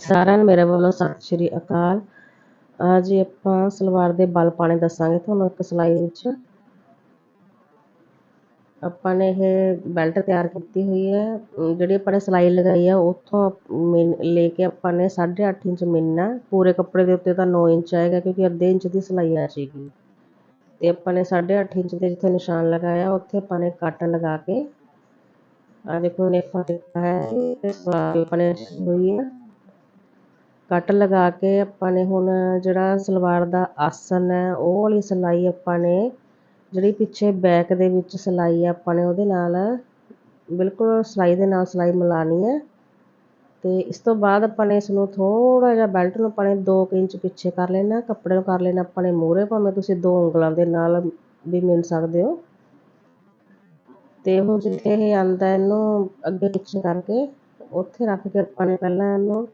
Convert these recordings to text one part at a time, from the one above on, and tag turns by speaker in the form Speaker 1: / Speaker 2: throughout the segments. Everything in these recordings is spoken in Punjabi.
Speaker 1: ਸਾਰਿਆਂ ਨੂੰ ਮੇਰੇ ਵੱਲੋਂ ਸਤਿ ਸ਼੍ਰੀ ਅਕਾਲ। ਅੱਜ ਆਪਾਂ ਸਲਵਾਰ ਦੇ ਬਲ ਪਾਣੇ ਦੱਸਾਂਗੇ ਤੁਹਾਨੂੰ ਇੱਕ ਸਿਲਾਈ ਵਿੱਚ। ਆਪਾਂ ਨੇ ਇਹ ਬੈਲਟ ਤਿਆਰ ਕੀਤੀ ਹੋਈ ਹੈ। ਜਿਹੜੀ ਆਪਾਂ ਨੇ ਸਿਲਾਈ ਲਗਾਈ ਹੈ ਉੱਥੋਂ ਲੈ ਕੇ ਆਪਾਂ ਨੇ 8.5 ਇੰਚ ਮਿਲਣਾ ਪੂਰੇ ਕੱਪੜੇ ਦੇ ਉੱਤੇ ਤਾਂ 9 ਇੰਚ ਆਏਗਾ ਕਿਉਂਕਿ ਅੱਧੇ ਇੰਚ ਦੀ ਸਿਲਾਈ ਆ ਜਾਏਗੀ ਤੇ ਆਪਾਂ ਨੇ 8.5 ਇੰਚ ਦੇ ਜਿੱਥੇ ਨਿਸ਼ਾਨ ਲਗਾਇਆ, ਉੱਥੇ ਆਪਾਂ ਨੇ ਕੱਟ ਲਗਾ ਕੇ ਆ ਦੇਖੋ ਨੇਫਾ ਦਿੱਤਾ ਹੈ, ਤੇ ਸਲਵਾਰ ਆਪਾਂ ਨੇ ਹੋਈ ਹੈ। ਕੱਟ ਲਗਾ ਕੇ ਆਪਾਂ ਨੇ ਹੁਣ ਜਿਹੜਾ ਸਲਵਾਰ ਦਾ ਆਸਨ ਹੈ, ਉਹ ਵਾਲੀ ਸਿਲਾਈ ਆਪਾਂ ਨੇ, ਜਿਹੜੀ ਪਿੱਛੇ ਬੈਕ ਦੇ ਵਿੱਚ ਸਿਲਾਈ ਹੈ ਆਪਾਂ ਨੇ, ਉਹਦੇ ਨਾਲ ਬਿਲਕੁਲ ਸਿਲਾਈ ਦੇ ਨਾਲ ਸਿਲਾਈ ਮਿਲਾਣੀ ਹੈ। ਤੇ ਇਸ ਤੋਂ ਬਾਅਦ ਆਪਾਂ ਨੇ ਇਸ ਨੂੰ ਥੋੜਾ ਜਿਹਾ ਬੈਲਟ ਨੂੰ ਆਪਾਂ ਨੇ 2 ਇੰਚ ਪਿੱਛੇ ਕਰ ਲੈਣਾ, ਕੱਪੜੇ ਨੂੰ ਕਰ ਲੈਣਾ ਆਪਾਂ ਨੇ ਮੂਹਰੇ, ਭਾਵੇਂ ਤੁਸੀਂ ਦੋ ਉਂਗਲਾਂ ਦੇ ਨਾਲ ਵੀ ਮਿਲ ਸਕਦੇ ਹੋ। ਤੇ ਹੁਣ ਜਿੱਥੇ ਇਹ ਆਂਦਾ ਇਹਨੂੰ ਅੱਗੇ ਪਿੱਛੇ ਕਰਕੇ ਉੱਥੇ ਰੱਖ ਕੇ ਆਪਾਂ ਨੇ ਪਹਿਲਾਂ ਇਹਨੂੰ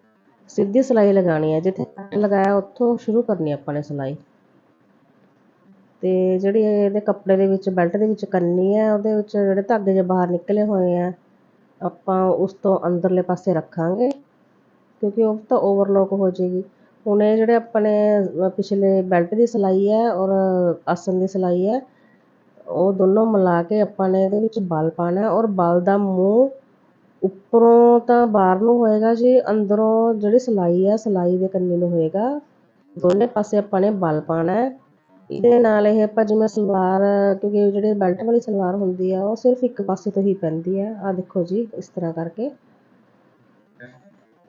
Speaker 1: ਸਿੱਧੀ ਸਿਲਾਈ ਲਗਾਣੀ ਹੈ, ਜਿੱਥੇ ਲਗਾਇਆ ਉੱਥੋਂ ਸ਼ੁਰੂ ਕਰਨੀ ਆਪਾਂ ਨੇ ਸਿਲਾਈ। ਤੇ ਜਿਹੜੀ ਇਹਦੇ ਕੱਪੜੇ ਦੇ ਵਿੱਚ, ਬੈਲਟ ਦੇ ਵਿੱਚ ਕੰਨੀ ਹੈ, ਉਹਦੇ ਵਿੱਚ ਜਿਹੜੇ ਧਾਗੇ ਜੇ ਬਾਹਰ ਨਿਕਲੇ ਹੋਏ ਆ, ਆਪਾਂ ਉਸ ਤੋਂ ਅੰਦਰਲੇ ਪਾਸੇ ਰੱਖਾਂਗੇ, ਕਿਉਂਕਿ ਉਹ ਤਾਂ ਓਵਰਲੋਕ ਹੋ ਜਾਏਗੀ। ਹੁਣ ਇਹ ਜਿਹੜੇ ਆਪਣੇ ਪਿਛਲੇ ਬੈਲਟ ਦੀ ਸਿਲਾਈ ਹੈ ਔਰ ਆਸਨ ਦੀ ਸਿਲਾਈ ਹੈ, ਉਹ ਦੋਨੋਂ ਮਿਲਾ ਕੇ ਆਪਾਂ ਨੇ ਇਹਦੇ ਵਿੱਚ ਬਲ ਪਾਣਾ ਔਰ ਬਲ ਦਾ ਮੂੰਹ ਉੱਪਰੋਂ ਤਾਂ ਬਾਹਰ ਨੂੰ ਹੋਏਗਾ ਜੀ, ਅੰਦਰੋਂ ਜਿਹੜੀ ਸਿਲਾਈ ਹੈ ਸਿਲਾਈ ਦੇ ਕੰਨੀ ਨੂੰ ਹੋਏਗਾ। ਦੋਨੇ ਪਾਸੇ ਆਪਾਂ ਨੇ ਬਲ ਪਾਣਾ ਇਹਦੇ ਨਾਲ ਇਹ ਆਪਾਂ ਜਿਵੇਂ ਸਲਵਾਰ, ਕਿਉਂਕਿ ਜਿਹੜੇ ਬੈਲਟ ਵਾਲੀ ਸਲਵਾਰ ਹੁੰਦੀ ਆ, ਉਹ ਸਿਰਫ ਇੱਕ ਪਾਸੇ ਤੋਂ ਹੀ ਪੈਂਦੀ ਆ। ਆ ਦੇਖੋ ਜੀ, ਇਸ ਤਰ੍ਹਾਂ ਕਰਕੇ।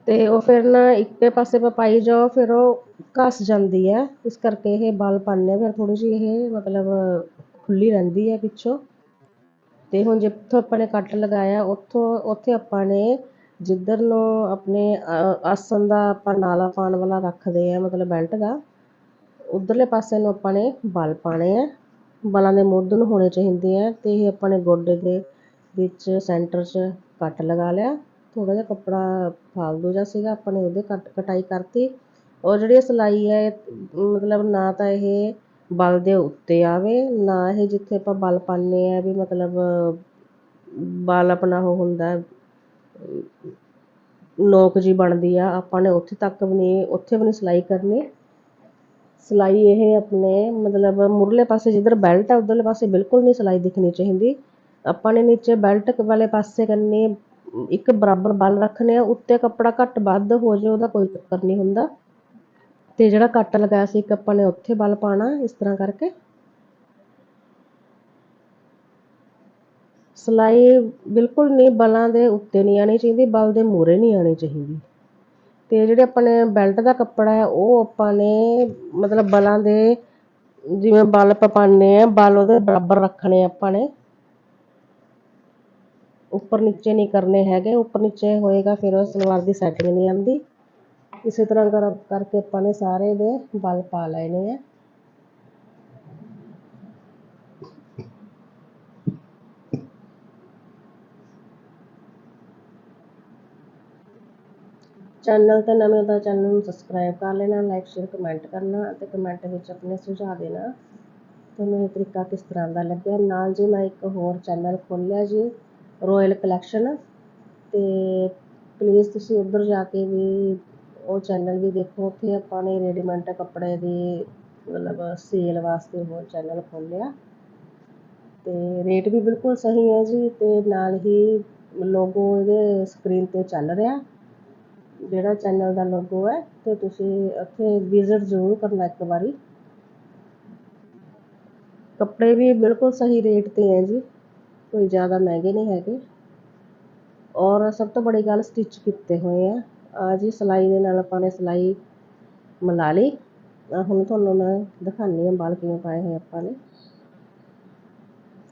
Speaker 1: ਤੇ ਉਹ ਫਿਰ ਨਾ ਇੱਕੇ ਪਾਸੇ ਪਾ ਪਾਈ ਜਾਓ, ਫਿਰ ਉਹ ਘਸ ਜਾਂਦੀ ਹੈ ਇਸ ਕਰਕੇ ਇਹ ਬਲ ਪਾਣੇ ਫਿਰ ਥੋੜੀ ਜਿਹੀ ਇਹ ਮਤਲਬ ਖੁੱਲੀ ਰਹਿੰਦੀ ਹੈ ਪਿੱਛੋਂ। ਅਤੇ ਹੁਣ ਜਿੱਥੋਂ ਆਪਾਂ ਨੇ ਕੱਟ ਲਗਾਇਆ, ਉੱਥੋਂ, ਉੱਥੇ ਆਪਾਂ ਨੇ ਜਿੱਧਰ ਨੂੰ ਆਪਣੇ ਆਸਣ ਦਾ ਆਪਾਂ ਨਾਲਾ ਪਾਉਣ ਵਾਲਾ ਰੱਖਦੇ ਆ, ਮਤਲਬ ਬੈਲਟ ਦਾ, ਉੱਧਰਲੇ ਪਾਸੇ ਨੂੰ ਆਪਾਂ ਨੇ ਬਲ ਪਾਉਣੇ ਹੈ ਬਲਾਂ ਦੇ ਮੁੱਢ ਨੂੰ ਹੋਣੇ ਚਾਹੀਦੇ ਹੈ ਅਤੇ ਇਹ ਆਪਾਂ ਨੇ ਗੋਡੇ ਦੇ ਵਿੱਚ ਸੈਂਟਰ 'ਚ ਕੱਟ ਲਗਾ ਲਿਆ। ਥੋੜ੍ਹਾ ਜਿਹਾ ਕੱਪੜਾ ਫਾਲਤੂ ਜਿਹਾ ਸੀਗਾ, ਆਪਾਂ ਨੇ ਉਹਦੇ ਕੱਟ, ਕਟਾਈ ਕਰਤੀ। ਔਰ ਜਿਹੜੀ ਸਿਲਾਈ ਹੈ ਮਤਲਬ ਨਾ ਤਾਂ ਇਹ ਬਲ ਦੇ ਉੱਤੇ ਆਵੇ, ਨਾ ਇਹ ਜਿੱਥੇ ਆਪਾਂ ਬਲ ਪਾਉਂਦੇ ਆ ਵੀ ਮਤਲਬ, ਬਲ ਆਪਣਾ ਉਹ ਹੁੰਦਾ, ਨੋਕ ਜੀ ਬਣਦੀ ਆ, ਆਪਾਂ ਨੇ ਉੱਥੇ ਤੱਕ ਵੀ ਨਹੀਂ, ਉੱਥੇ ਵੀ ਨਹੀਂ ਸਿਲਾਈ ਕਰਨੀ। ਸਿਲਾਈ ਇਹ ਆਪਣੇ ਮਤਲਬ ਮੁਰਲੇ ਪਾਸੇ ਜਿੱਧਰ ਬੈਲਟ ਆ, ਉਧਰਲੇ ਪਾਸੇ ਬਿਲਕੁਲ ਨਹੀਂ ਸਿਲਾਈ ਦਿਖਣੀ ਚਾਹੀਦੀ। ਆਪਾਂ ਨੇ ਨੀਚੇ ਬੈਲਟ ਵਾਲੇ ਪਾਸੇ ਕਰਨੀ, ਇੱਕ ਬਰਾਬਰ ਬਲ ਰੱਖਣੇ ਆ, ਉੱਤੇ ਕੱਪੜਾ ਘੱਟ ਵੱਧ ਹੋ ਜਾਵੇ ਉਹਦਾ ਕੋਈ ਚੱਕਰ ਨਹੀਂ ਹੁੰਦਾ। ਅਤੇ ਜਿਹੜਾ ਕੱਟ ਲਗਾਇਆ ਸੀ ਇੱਕ ਆਪਾਂ ਨੇ ਉੱਥੇ ਬਲ ਪਾਉਣਾ ਇਸ ਤਰ੍ਹਾਂ ਕਰਕੇ। ਸਿਲਾਈ ਬਿਲਕੁਲ ਨਹੀਂ, ਬਲਾਂ ਦੇ ਉੱਤੇ ਨਹੀਂ ਆਣੀ ਚਾਹੀਦੀ, ਬਲ ਦੇ ਮੂਰੇ ਨਹੀਂ ਆਣੀ ਚਾਹੀਦੀ। ਅਤੇ ਜਿਹੜੇ ਆਪਾਂ ਨੇ ਬੈਲਟ ਦਾ ਕੱਪੜਾ ਹੈ, ਉਹ ਆਪਾਂ ਨੇ ਮਤਲਬ ਬਲਾਂ ਦੇ ਜਿਵੇਂ ਬਲ ਪਾਣੇ ਆ, ਬਲ ਉਹਦੇ ਬਰਾਬਰ ਰੱਖਣੇ ਆਪਾਂ ਨੇ। ਉੱਪਰ ਨੀਚੇ ਨਹੀਂ ਕਰਨੇ ਹੈਗੇ, ਉੱਪਰ ਨੀਚੇ ਹੋਏਗਾ, ਫਿਰ ਸਲਵਾਰ ਦੀ ਸੈਟਿੰਗ ਨਹੀਂ ਆਉਂਦੀ। ਇਸੇ ਤਰ੍ਹਾਂ ਕਰ, ਕਰਕੇ ਆਪਾਂ ਨੇ ਸਾਰੇ ਦੇ ਬਲ ਪਾ ਲੈਣੇ ਆ। ਚੈਨਲ ਤੇ ਨਵੇਂ ਦਾ ਚੈਨਲ ਨੂੰ ਸਬਸਕ੍ਰਾਈਬ ਕਰ ਲੈਣਾ ਲਾਈਕ ਸ਼ੇਅਰ ਕਮੈਂਟ ਕਰਨਾ ਅਤੇ ਕਮੈਂਟ ਵਿੱਚ ਆਪਣੇ ਸੁਝਾਅ ਦੇਣਾ। ਤੁਹਾਨੂੰ ਇਹ ਤਰੀਕਾ ਕਿਸ ਤਰ੍ਹਾਂ ਦਾ ਲੱਗਿਆ? ਨਾਲ ਜੀ ਮੈਂ ਇੱਕ ਹੋਰ ਚੈਨਲ ਖੋਲ੍ਹਿਆ ਜੀ ਰੋਇਲ ਕਲੈਕਸ਼ਨ ਤੇ ਪਲੀਜ਼ ਤੁਸੀਂ ਉੱਧਰ ਜਾ ਕੇ ਵੀ ਉਹ ਚੈਨਲ ਵੀ ਦੇਖੋ, ਉੱਥੇ ਆਪਾਂ ਨੇ ਰੈਡੀਮੈਂਟ ਕੱਪੜੇ ਦੀ ਮਤਲਬ ਸੇਲ ਵਾਸਤੇ ਹੋਰ ਚੈਨਲ ਖੋਲ੍ਹਿਆ। ਅਤੇ ਰੇਟ ਵੀ ਬਿਲਕੁਲ ਸਹੀ ਹੈ ਜੀ ਅਤੇ ਨਾਲ ਹੀ ਲੋਗੋ ਇਹਦੇ ਸਕਰੀਨ ਤੇ ਚੱਲ ਰਿਹਾ। ਜਿਹੜਾ ਚੈਨਲ ਦਾ ਲੋਗੋ ਹੈ ਅਤੇ ਤੁਸੀਂ ਉੱਥੇ ਵਿਜ਼ਿਟ ਜ਼ਰੂਰ ਕਰਨਾ ਇੱਕ ਵਾਰੀ। ਕੱਪੜੇ ਵੀ ਬਿਲਕੁਲ ਸਹੀ ਰੇਟ ਤੇ ਹੈ ਜੀ, ਕੋਈ ਜ਼ਿਆਦਾ ਮਹਿੰਗੇ ਨਹੀਂ ਹੈਗੇ। ਔਰ ਸਭ ਤੋਂ ਬੜੀ ਗੱਲ ਸਟਿਚ ਕੀਤੇ ਹੋਏ ਹੈ ਜੀ, ਸਿਲਾਈ ਦੇ ਨਾਲ ਆਪਾਂ ਨੇ ਸਿਲਾਈ ਮਿਲਾ ਲਈ। ਹੁਣ ਤੁਹਾਨੂੰ ਮੈਂ ਦਿਖਾਉਂਦੀ ਹਾਂ ਬਾਲ ਕਿਵੇਂ ਪਾਏ ਹੋਏ ਆਪਾਂ ਨੇ।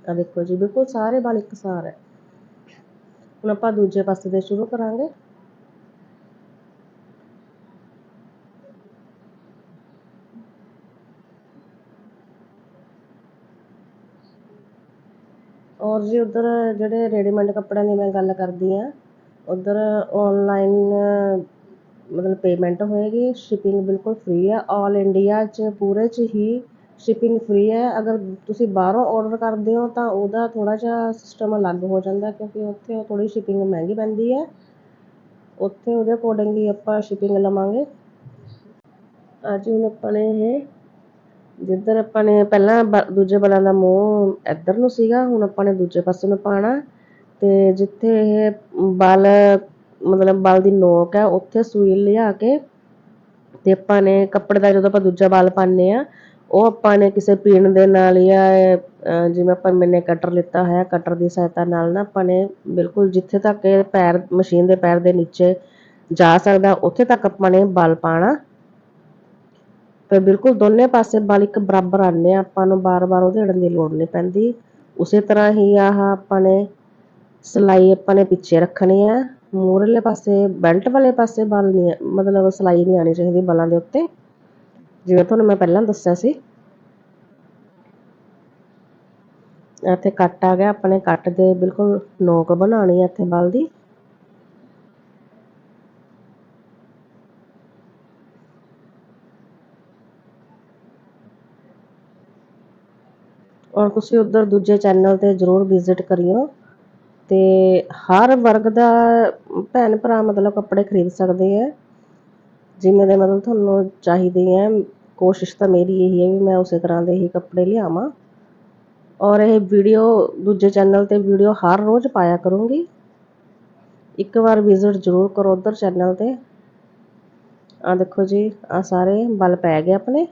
Speaker 1: ਆ ਦੇਖੋ ਜੀ, ਬਿਲਕੁਲ ਸਾਰੇ ਬਾਲ ਇੱਕਸਾਰ ਹੈ। ਹੁਣ ਆਪਾਂ ਦੂਜੇ ਪਾਸੇ ਦੇ ਸ਼ੁਰੂ ਕਰਾਂਗੇ। ਔਰ ਜੀ, ਉਧਰ ਜਿਹੜੇ ਰੈਡੀਮੇਡ ਕੱਪੜਿਆਂ ਦੀ ਮੈਂ ਗੱਲ ਕਰਦੀ ਆ ਉੱਧਰ ਔਨਲਾਈਨ ਮਤਲਬ ਪੇਮੈਂਟ ਹੋਏਗੀ ਸ਼ਿਪਿੰਗ ਬਿਲਕੁਲ ਫਰੀ ਹੈ। ਆਲ ਇੰਡੀਆ 'ਚ, ਪੂਰੇ 'ਚ ਹੀ ਸ਼ਿਪਿੰਗ ਫਰੀ ਹੈ। ਅਗਰ ਤੁਸੀਂ ਬਾਹਰੋਂ ਔਡਰ ਕਰਦੇ ਹੋ, ਤਾਂ ਉਹਦਾ ਥੋੜ੍ਹਾ ਜਿਹਾ ਸਿਸਟਮ ਅਲੱਗ ਹੋ ਜਾਂਦਾ ਕਿਉਂਕਿ ਉੱਥੇ ਉਹ ਥੋੜ੍ਹੀ ਸ਼ਿਪਿੰਗ ਮਹਿੰਗੀ ਪੈਂਦੀ ਹੈ। ਉੱਥੇ ਉਹਦੇ ਅਕੋਰਡਿੰਗਲੀ ਆਪਾਂ ਸ਼ਿਪਿੰਗ ਲਵਾਂਗੇ। ਅੱਜ ਹੁਣ ਆਪਾਂ ਨੇ ਇਹ, ਜਿੱਧਰ ਆਪਾਂ ਨੇ ਪਹਿਲਾਂ ਬ- ਦੂਜੇ ਬਲਾਂ ਦਾ ਮੂੰਹ ਇੱਧਰ ਨੂੰ ਸੀਗਾ, ਹੁਣ ਆਪਾਂ ਨੇ ਦੂਜੇ ਪਾਸੇ ਨੂੰ ਪਾਉਣਾ। ਤੇ ਜਿੱਥੇ ਇਹ ਬਲ, ਮਤਲਬ ਬਲ ਦੀ ਨੋਕ ਹੈ, ਉੱਥੇ ਸੂਈ ਲਿਆ ਕੇ ਤੇ ਆਪਾਂ ਨੇ ਕੱਪੜੇ ਦਾ ਜਦੋਂ ਆਪਾਂ ਦੂਜਾ ਬਲ ਪਾਉਂਦੇ ਆ ਉਹ ਆਪਾਂ ਨੇ ਕਿਸੇ ਪੀਣ ਦੇ ਨਾਲ ਜਾਂ ਜਿਵੇਂ ਆਪਾਂ ਮੈਨੇ ਕਟਰ ਲਿੱਤਾ ਹੋਇਆ, ਕਟਰ ਦੀ ਸਹਾਇਤਾ ਨਾਲ ਨਾ ਆਪਾਂ ਨੇ ਬਿਲਕੁਲ ਜਿੱਥੇ ਤੱਕ ਇਹ ਪੈਰ, ਮਸ਼ੀਨ ਦੇ ਪੈਰ ਦੇ ਨੀਚੇ ਜਾ ਸਕਦਾ, ਉੱਥੇ ਤੱਕ ਆਪਾਂ ਨੇ ਬਲ ਪਾਣਾ ਤੇ ਬਿਲਕੁਲ ਦੋਨੇ ਪਾਸੇ ਬਲ ਇੱਕ ਬਰਾਬਰ ਆਨੇ ਆ, ਆਪਾਂ ਨੂੰ ਬਾਰ-ਬਾਰ ਉਧੇੜਨ ਦੀ ਲੋੜ ਨਹੀਂ ਪੈਂਦੀ। ਉਸੇ ਤਰ੍ਹਾਂ ਹੀ ਆਹ ਆਪਾਂ ਨੇ ਸਲਾਈ ਆਪਾਂ ਨੇ ਪਿੱਛੇ ਰੱਖਣੀ ਆ ਮੂਰਲੇ ਪਾਸੇ ਬੈਲਟ ਵਾਲੇ ਪਾਸੇ ਬਲ ਨਹੀਂ ਮਤਲਬ ਸਲਾਈ ਨਹੀਂ ਆਣੀ ਚਾਹੀਦੀ ਬਲਾਂ ਦੇ ਉੱਤੇ ਜਿਵੇਂ ਤੁਹਾਨੂੰ ਮੈਂ ਪਹਿਲਾਂ ਦੱਸਿਆ ਸੀ ਇੱਥੇ ਕੱਟ ਆ ਗਿਆ ਆਪਣੇ ਕੱਟ ਦੇ ਬਿਲਕੁਲ ਨੋਕ ਬਣਾਉਣੀ ਹੈ ਇੱਥੇ ਬਲ ਦੀ ਔਰ ਤੁਸੀਂ ਉਧਰ ਦੂਜੇ ਚੈਨਲ ਤੇ ਜਰੂਰ ਵਿਜ਼ਿਟ ਕਰਿਓ ਤੇ ਹਰ ਵਰਗ ਦਾ ਭੈਣ ਭਰਾ ਮਤਲਬ ਕੱਪੜੇ ਖਰੀਦ ਸਕਦੇ ਹੈ ਜਿਵੇਂ ਦੇ ਮਤਲਬ ਤੁਹਾਨੂੰ ਚਾਹੀਦੇ ਹੈ ਕੋਸ਼ਿਸ਼ ਤਾਂ ਮੇਰੀ ਇਹੀ ਹੈ ਵੀ ਮੈਂ ਉਸੇ ਤਰ੍ਹਾਂ ਦੇ ਹੀ ਕੱਪੜੇ ਲਿਆਵਾਂ। ਔਰ ਇਹ ਵੀਡੀਓ ਦੂਜੇ ਚੈਨਲ ਤੇ ਵੀਡੀਓ ਹਰ ਰੋਜ਼ ਪਾਇਆ ਕਰੂੰਗੀ। ਇੱਕ ਵਾਰ ਵਿਜ਼ਿਟ ਜ਼ਰੂਰ ਕਰੋ ਉਧਰ ਚੈਨਲ ਤੇ। ਆ ਦੇਖੋ ਜੀ ਆ ਸਾਰੇ ਬਲ ਪੈ ਗਏ ਆਪਣੇ।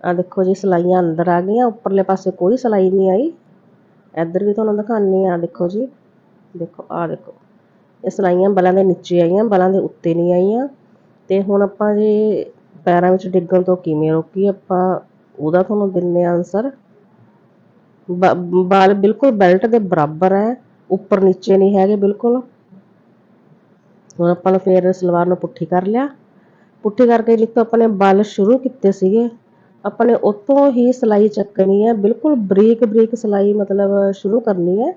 Speaker 1: ਆ ਦੇਖੋ ਜੀ, ਸਲਾਈਆਂ ਅੰਦਰ ਆ ਗਈਆਂ, ਉੱਪਰਲੇ ਪਾਸੇ ਕੋਈ ਸਲਾਈ ਨਹੀਂ ਆਈ। ਇੱਧਰ ਵੀ ਤੁਹਾਨੂੰ ਦਿਖਾਣੀ ਆ ਦੇਖੋ ਜੀ। ਦੇਖੋ ਆ ਦੇਖੋ। ਇਹ ਸਲਾਈਆਂ ਬਲਾਂ ਦੇ ਨੀਚੇ ਆਈਆਂ, ਬਲਾਂ ਦੇ ਉੱਤੇ ਨਹੀਂ ਆਈਆਂ। ਤੇ ਹੁਣ ਆਪਾਂ ਜੀ ਪੈਰਾਂ ਵਿੱਚ ਡਿੱਗਣ ਤੋਂ ਕਿਵੇਂ ਰੋਕੀ ਆਪਾਂ ਉਹਦਾ ਤੁਹਾਨੂੰ ਦਿੰਨੇ ਆਨਸਰ ਬਾਲ ਬਿਲਕੁਲ ਬੈਲਟ ਦੇ ਬਰਾਬਰ ਹੈ, ਉੱਪਰ ਨੀਚੇ ਨਹੀਂ ਹੈਗੇ ਬਿਲਕੁਲ। ਹੁਣ ਆਪਾਂ ਨੇ ਫੇਰ ਸਲਵਾਰ ਨੂੰ ਪੁੱਠੀ ਕਰ ਲਿਆ। ਪੁੱਠੀ ਕਰਕੇ ਜਿੱਥੋਂ ਆਪਾਂ ਨੇ ਬਲ ਸ਼ੁਰੂ ਕੀਤੇ ਸੀਗੇ ਆਪਾਂ ਨੇ ਉੱਥੋਂ ਹੀ ਸਲਾਈ ਚੱਕਣੀ ਹੈ, ਬਿਲਕੁਲ ਬਰੀਕ ਬਰੀਕ ਸਲਾਈ ਮਤਲਬ ਸ਼ੁਰੂ ਕਰਨੀ ਹੈ।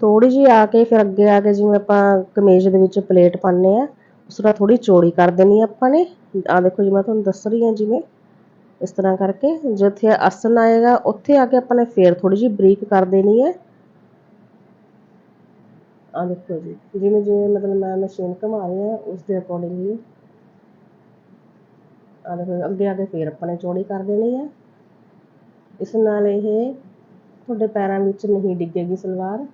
Speaker 1: ਥੋੜੀ ਜਿਹੀ ਆ ਕੇ ਫਿਰ ਅੱਗੇ ਆ ਕੇ ਜਿਵੇਂ ਆਪਾਂ ਕਮੀਜ਼ ਦੇ ਵਿੱਚ ਪਲੇਟ ਪਾਉਂਦੇ ਆ ਉਸ ਤਰ੍ਹਾਂ ਥੋੜੀ ਚੌੜੀ ਕਰ ਦੇਣੀ ਆਪਾਂ ਨੇ। ਆ ਦੇਖੋ ਜੀ, ਮੈਂ ਤੁਹਾਨੂੰ ਦੱਸ ਰਹੀ ਹਾਂ ਜਿਵੇਂ ਇਸ ਤਰ੍ਹਾਂ ਕਰਕੇ। ਜਿੱਥੇ ਆਸਨ ਆਏਗਾ, ਉੱਥੇ ਆ ਕੇ ਆਪਾਂ ਨੇ ਫੇਰ ਥੋੜੀ ਜਿਹੀ ਬਰੀਕ ਕਰ ਦੇਣੀ ਹੈ। ਆ ਦੇਖੋ ਜੀ, ਜਿਵੇਂ ਜਿਵੇਂ ਮਤਲਬ ਮੈਂ ਮਸ਼ੀਨ ਘੁਮਾ ਰਹੀ ਹਾਂ, ਉਸ ਦੇ ਅਕੋਰਡਿੰਗ ਆਹ ਆ ਦੇਖੋ, ਅੱਗੇ ਆ ਕੇ ਫੇਰ ਆਪਾਂ ਨੇ ਚੌੜੀ ਕਰ ਦੇਣੀ ਹੈ ਇਸ ਨਾਲ ਇਹ ਤੁਹਾਡੇ ਪੈਰਾਂ ਵਿੱਚ ਨਹੀਂ ਡਿੱਗੇਗੀ ਸਲਵਾਰ।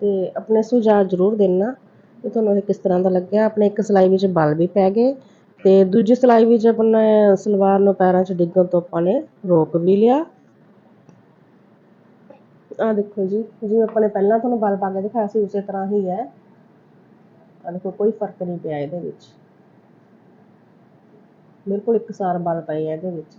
Speaker 1: ਤੇ ਆਪਣੇ ਸੁਝਾਅ ਜ਼ਰੂਰ ਦੇਣਾ ਕਿ ਤੁਹਾਨੂੰ ਇਹ ਕਿਸ ਤਰ੍ਹਾਂ ਦਾ ਲੱਗਿਆ। ਆਪਣੇ ਇੱਕ ਸਲਾਈ ਵਿੱਚ ਬਲ ਵੀ ਪੈ ਗਏ ਤੇ ਦੂਜੀ ਸਲਾਈ ਵਿੱਚ ਆਪਣੇ ਸਲਵਾਰ ਨੂੰ ਪੈਰਾਂ 'ਚ ਡਿੱਗਣ ਤੋਂ ਆਪਾਂ ਨੇ ਰੋਕ ਵੀ ਲਿਆ। ਆ ਦੇਖੋ ਜੀ, ਜਿਵੇਂ ਆਪਾਂ ਨੇ ਪਹਿਲਾਂ ਤੁਹਾਨੂੰ ਬਲ ਪਾ ਕੇ ਦਿਖਾਇਆ ਸੀ, ਉਸੇ ਤਰ੍ਹਾਂ ਹੀ ਹੈ। ਦੇਖੋ ਕੋਈ ਫ਼ਰਕ ਨਹੀਂ ਪਿਆ ਇਹਦੇ ਵਿੱਚ। ਬਿਲਕੁਲ ਇੱਕਸਾਰ ਬਲ ਪਏ ਆ ਇਹਦੇ ਵਿੱਚ।